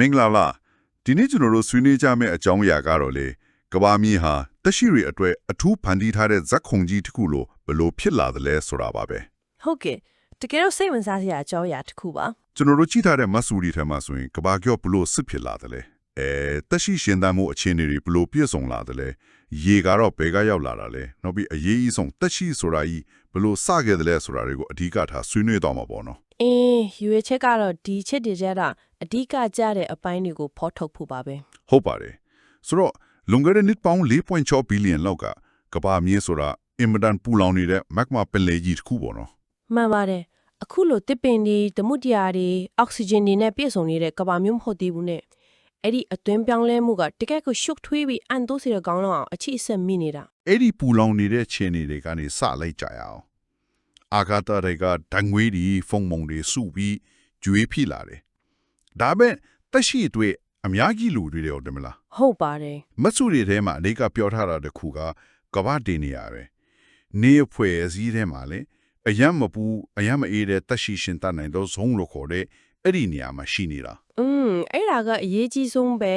မင်္ဂလာလားဒီနေ့ကျွန်တော်တို့ဆွေးနွေးကြမယ့်အကြောင်းအရာကတော့လေကဘာမီဟာတက်ရှိတွေအတွက်အထူးဖန်တီးထားတဲ့ဇက်ခုံကြီးတစ်ခုလိုဘလို့ဖြစ်လာတယ်လဲဆိုတာပါပဲဟုတ်ကဲ့တကယ်တော့စိတ်ဝင်စားစရာအကြောင်းအရာတစ်ခုပါကျွန်တော်တို့ကြည့်ထားတဲ့မတ်ဆူရီထဲမှာဆိုရင်ကဘာကျော်ဘလို့စစ်ဖြစ်လာတယ်လဲအဲတက်ရှိရှင်သန်မှုအခြေအနေတွေဘလို့ပြည့်စုံလာတယ်လဲရေကတော့ဘယ်ကရောက်လာတာလဲနောက်ပြီးအရေးအဆုံးတက်ရှိဆိုတာကြီးဘလို့စခဲ့တယ်လဲဆိုတာတွေကိုအဓိကထားဆွေးနွေးတော့မှာပေါ့နော် အင်းရွေချက်ကတော့ဒီချက်တွေကြတာအဓိကကြတဲ့အပိုင်းတွေကိုဖော်ထုတ်ဖို့ပါပဲဟုတ်ပါတယ်ဆိုတော့လွန်ခဲ့တဲ့နှစ်ပေါင်း4.6ဘီလီယံလောက်ကကဘာမြေဆိုတာအင်မတန်ပူလောင်နေတဲ့မက်ဂမာပင်လယ်ကြီးတစ်ခုပေါ့နော်မှန်ပါတယ်အခုလိုတစ်ပင်တွေဓမုတရာတွေအောက်ဆီဂျင်တွေနဲ့ပြည့်စုံနေတဲ့ကဘာမျိုးမဟုတ်သေးဘူးနဲ့အဲ့ဒီအတွင်းပြောင်းလဲမှုကတကယ်ကိုရှုပ်ထွေးပြီးအန်တိုးစီတဲ့ကောင်းလောက်အောင်အချိအဆက်မိနေတာအဲ့ဒီပူလောင်နေတဲ့ခြေနေတွေကနေစလိုက်ကြရအောင် အာဂါတာတွေကဒဏ်ငွေဒီဖုံမုံတွေစုပြီးကျွေးဖြစ်လာတယ်ဒါပဲတက်ရှိတွေအများကြီးလူတွေတယ်ဟုတ်တယ်မလားဟုတ်ပါတယ်မတ်ဆူတွေထဲမှာအဓိကပြောထားတာတစ်ခုကကဘာတင်နေရတယ်နေအဖွဲ့အစည်းထဲမှာလေအယံမပူအယံမအေးတဲ့တက်ရှိရှင်တတ်နိုင်တော့ဇုံလို့ခေါ်တဲ့အဲ့ဒီနေရာမှာရှိနေတာอืมအဲ့ဒါကအရေးကြီးဆုံးပဲ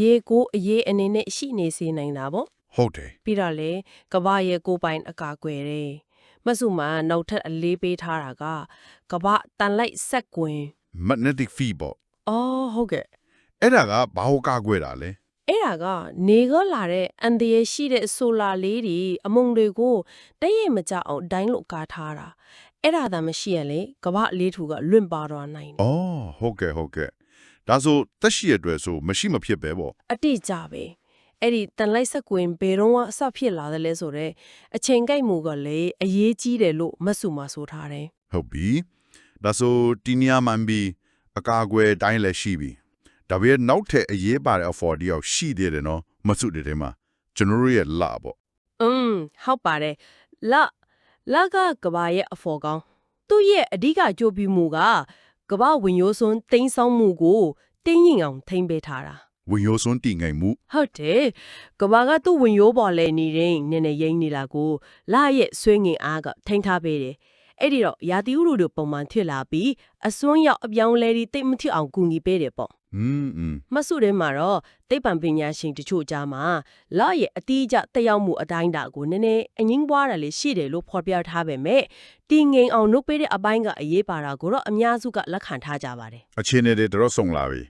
ရေကိုအရေးအနေနဲ့ရှိနေစေနိုင်တာပေါ့ဟုတ်တယ်ပြီးတော့လေကဘာရဲ့ကိုယ်ပိုင်အကာအကွယ်တယ် မဆုမနောက်ထပ်အလေးပေးထားတာကကဘာတန်လိုက်ဆက်ကွင် magnetic field ပေါ့အော်ဟုတ်ကဲ့အဲ့ဒါကဘာဟုတ်ကားကွယ်တာလဲအဲ့ဒါကနေကလာတဲ့အန်တရရှိတဲ့ဆိုလာလေးတွေအမုံတွေကိုတည့်ရမကြအောင်ဒိုင်းလို့ကာထားတာအဲ့ဒါသာမရှိရလေကဘာအလေးထူကလွင့်ပါတော့နိုင်တယ်အော်ဟုတ်ကဲ့ဟုတ်ကဲ့ဒါဆိုတက်ရှိရအတွက်ဆိုမရှိမဖြစ်ပဲပေါ့အတိအကျပဲ အဲ့ဒီတန်လိုက်ဆက်ကွင်ဘယ်တော့မှအစဖြစ်လာတယ်လဲဆိုတော့အချိန်ကိုက်မှုကလည်းအရေးကြီးတယ်လို့မတ်စုမှာဆိုထားတယ်ဟုတ်ပြီဒါဆိုတီနီယာမန်ဘီအကာအကွယ်တိုင်းလည်းရှိပြီဒါပေမဲ့နောက်ထပ်အရေးပါတဲ့ afford ရောက်ရှိသေးတယ်နော်မဆုတွေထဲမှာကျွန်တော်တို့ရဲ့လပေါ့อืมဟုတ်ပါတယ်လလကကဘာရဲ့အဖော်ကောင်းသူ့ရဲ့အဓိကကြိုးပြမှုကကဘာဝင်ရိုးစွန်းတိန်းဆောင်မှုကိုတင်းရင်အောင်ထိမ့်ပေးထားတာ ဝင်ရိုးစွန်းတည်ငိမ်မှုဟုတ်တယ်ကဘာကသူ့ဝင်ရိုးပေါ်လဲနေတဲ့နည်းနည်းရင်းနေတာကိုလာရဲ့ဆွေးငင်အားကထိန်းထားပေးတယ်အဲ့ဒီတော့ရာသီဥတုတို့ပုံမှန်ဖြစ်လာပြီးအစွန်းရောက်အပြောင်းလဲတွေတိတ်မထအောင်ကူညီပေးတယ်ပေါ့อืมမဆုတဲ့မှာတော့သိပ္ပံပညာရှင်တချို့ကြားမှာလရဲ့အတိအကျတက်ရောက်မှုအတိုင်းတာကိုနည်းနည်းအငင်းပွားတာလေးရှိတယ်လို့ဖော်ပြထားပေမဲ့တီငိန်အောင်နှုတ်ပေးတဲ့အပိုင်းကအရေးပါတာကိုတော့အများစုကလက်ခံထားကြပါတယ်အခြေအနေတွေတော့ဆုံလာပြီ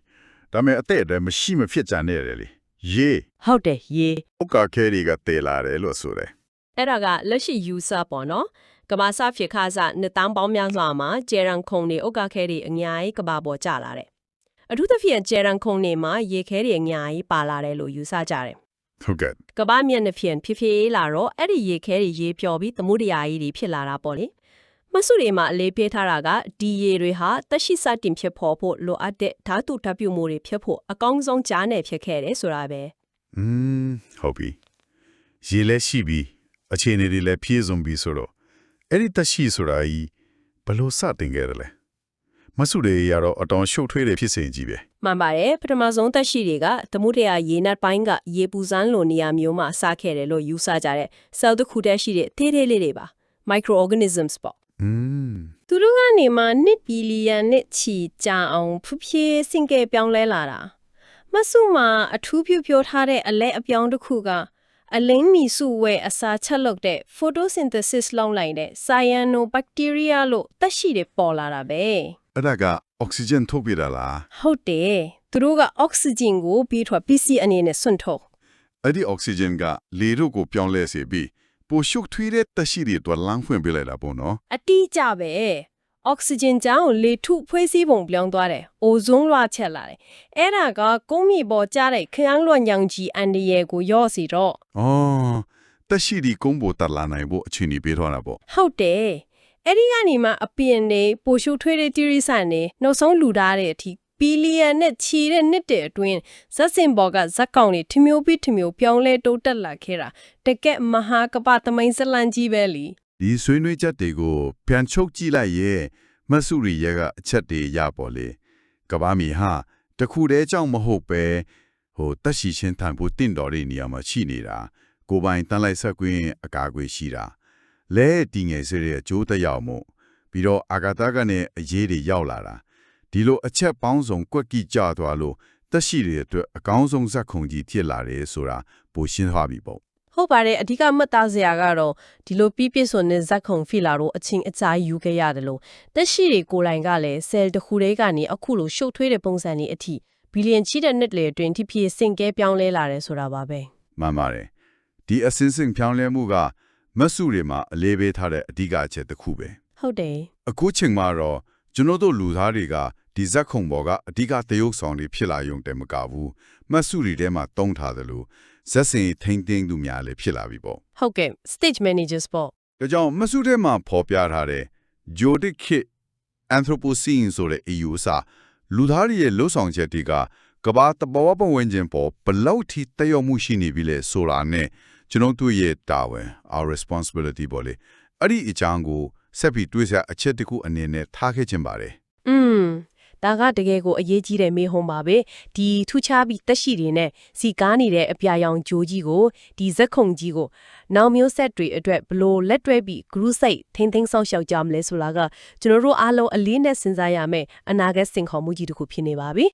ဒါပေမဲ့အသက်အတည်းမရှိမဖြစ်ကြနဲ့တယ်လေရေဟုတ်တယ်ရေဥက္ကာခဲတွေကတေလာတယ်လို့ဆိုတယ်အဲ့ဒါကလက်ရှိ user ပေါ့နော်ကဘာစာဖြစ်ခါစနှစ်တန်းပေါင်းများစွာမှာဂျေရန်ခုံတွေဥက္ကခဲတွေအများကြီးကဘာပေါ်ကျလာတယ်အထူးသဖြင့်ဂျေရန်ခုံတွေမှာရေခဲတွေအများကြီးပါလာတယ်လို့ယူဆကြတယ်ဟုတ်ကဲ့ကမ္ဘာမျက်နှာဖြင့်ဖြည်းဖြည်းလာတော့အဲ့ဒီရေခဲတွေရေပျော်ပြီးသမှုတရားကြီးတွေဖြစ်လာတာပေါ့လေ မဆုတွေမှာအလေးပေးထားတာကဒီရေတွေဟာတက်ရှိစတင်ဖြစ်ပေါ်ဖို့လိုအပ်တဲ့ဓာတုဓာတ်ပြုမှုတွေဖြစ်ဖို့အကောင်းဆုံးကြားနယ်ဖြစ်ခဲ့တယ်ဆိုတာပဲอืมဟုတ်ပြီရေလည်းရှိပြီအခြေအနေတွေလည်းပြည့်စုံပြီဆိုတော့အဲ့ဒီတက်ရှိဆိုတာကြီးဘလို့စတင်ခဲ့တယ်လဲမဆုတွေရတော့အတော်ရှုပ်ထွေးတဲ့ဖြစ်စဉ်ကြီးပဲမှန်ပါတယ်ပထမဆုံးတက်ရှိတွေကသမှုတရားရေနတ်ပိုင်းကရေပူစမ်းလိုနေရာမျိုးမှာစခဲ့တယ်လို့ယူဆကြတဲ့ cell တစ်ခုတည်းရှိတဲ့သေးသေးလေးတွေပါ microorganisms ပေါ့ อืมသူတို့ကနေမှ1ဘီလီယံနဲ့ချီကြာအောင်ဖူးဖြေးစင်ကဲပြောင်းလဲလာတာမဆုမှာအထူးပြုပြောထားတဲ့အလဲအပြောင်းတစ်ခုကအလင်းမီစုဝဲအစာချက်လုပ်တဲ့ photosynthesis လုပ်လိုက်တဲ့ cyanobacteria လို့သက်ရှိတွေပေါ်လာတာပဲအဲ့ဒါကအောက်ဆီဂျင်ထုတ်ပြတာလားဟုတ်တယ်သူတို့ကအောက်ဆီဂျင်ကိုပြီးထွက်ပစ္စည်းအနေနဲ့စွန့်ထုတ်အဲ့ဒီအောက်ဆီဂျင်ကလေတို့ကိုပြောင်းလဲစေပြီး ပိုရှုပ်ထွေးတဲ့တက်ရှိတွေအတွက်လမ်းဖွင့်ပေးလိုက်တာပေါ့နော်အတိအကျပဲအောက်ဆီဂျင်ကြောင့်လေထုဖွဲ့စည်းပုံပြောင်းသွားတယ်။အိုဇုံးလွှတ်ချက်လာတယ်။အဲ့ဒါကကုန်းမြေပေါ်ကျတဲ့ခရမ်းလွှတ်ညောင်ကြီးအန်ဒီရဲကိုရော့စီတော့အော်တက်ရှိဒီကုန်းပေါ်တက်လာနိုင်ဖို့အချိန်ကြီးပေးထားတာပေါ့ဟုတ်တယ်။အဲ့ဒီကနေမှအပြင်နေပိုရှုထွေးတဲ့တီရီဆန်နေနောက်ဆုံးလူသားတဲ့အထိ ဘီလီယံနဲ့ချီတဲ့နှစ်တည်းအတွင်းဇက်စင်ဘော်ကဇက်ကောင်တွေထမျိုးပြီးထမျိုးပြောင်းလဲတိုးတက်လာခဲ့တာတကက်မဟာကပသမိုင်းဇလန်ကြီးပဲလीဒီဆွေးနွေးချက်တွေကိုပြန်ချုပ်ကြည့်လိုက်ရဲ့မဆုရီရဲ့ကအချက်တွေရပေါ်လေကဘာမီဟာတခုတည်းကြောင့်မဟုတ်ပဲဟိုတက်ရှိချင်းထန်ဖို့တင့်တော်တဲ့နေရာမှာရှိနေတာကိုပိုင်တန်လိုက်ဆက်ကွင်းအကာအကွယ်ရှိတာလဲဒီငယ်စရဲ့အကျိုးသက်ရောက်မှုပြီးတော့အာဂါသကနဲ့အရေးတွေရောက်လာတာ ဒီလိုအချက်ပေါင်းစုံကွက်ကိကြသွားလို့တက်ရှိတွေအတွက်အကောင်းဆုံးဇက်ခုံကြီးဖြစ်လာတယ်ဆိုတာပိုရှင်းသွားပြီပေါ့ဟုတ်ပါတယ်အဓိကမှတ်သားစရာကတော့ဒီလိုပြီးပြည့်စုံတဲ့ဇက်ခုံဖီလာတို့အချင်းအကြာယူခဲ့ရတယ်လို့တက်ရှိတွေကိုယ်တိုင်ကလည်းဆယ်တစ်ခုတည်းကနေအခုလိုရှုပ်ထွေးတဲ့ပုံစံတွေအထိဘီလီယံချီတဲ့နှစ်လေအတွင်းထိဖြစ်စင်ကဲပြောင်းလဲလာတယ်ဆိုတာပါပဲမှန်ပါတယ်ဒီအစင်းစင်ဖြောင်းလဲမှုကမတ်စုတွေမှာအလေးပေးထားတဲ့အဓိကအချက်တစ်ခုပဲဟုတ်တယ်အခုချိန်မှာတော့ကျွန်တော်တို့လူသားတွေက ဒီဇက်ခုံပေါ်ကအဓိကသရုပ်ဆောင်တွေဖြစ်လာရုံတည်းမကဘူးမတ်စုတွေထဲမှာတုံးထားတယ်လို့ဇက်စင်ထိမ့်သိမ်းသူများလည်းဖြစ်လာပြီပေါ့ဟုတ်ကဲ့ stage managers ပေါ့ဒါကြောင့်မတ်စုထဲမှာပေါ်ပြထားတဲ့ Jodic Kit Anthropocene ဆိုတဲ့ EU အစလူသားတွေရဲ့လှုပ်ဆောင်ချက်တွေကကမ္ဘာတဘောပဝင်ခြင်းပေါ်ဘယ်လောက်ထိတည်ရောက်မှုရှိနေပြီလဲဆိုတာနဲ့ကျွန်တော်တို့ရဲ့တာဝန် our responsibility ပေါ့လေအဲ့ဒီအကြောင်းကိုဆက်ပြီးတွေးစားအချက်တစ်ခုအနေနဲ့ထားခဲ့ခြင်းပါတယ်อืม ဒါကတကယ်ကိုအရေးကြီးတဲ့မေးခွန်းပါပဲဒီထူးခြားပြီးတက်ရှိတွေနဲ့စီကားနေတဲ့အပြာရောင်ဂျိုးကြီးကိုဒီဇက်ခုံကြီးကိုနောက်မျိုးဆက်တွေအတွက်ဘလို့လက်တွဲပြီး group စိတ်ထိမ့်သိမ်းဆောင်ရှောက်ကြမလဲဆိုတာကကျွန်တော်တို့အားလုံးအလေးနဲ့စဉ်းစားရမယ်အနာဂတ်စင်ခေါ်မှုကြီးတစ်ခုဖြစ်နေပါပြီ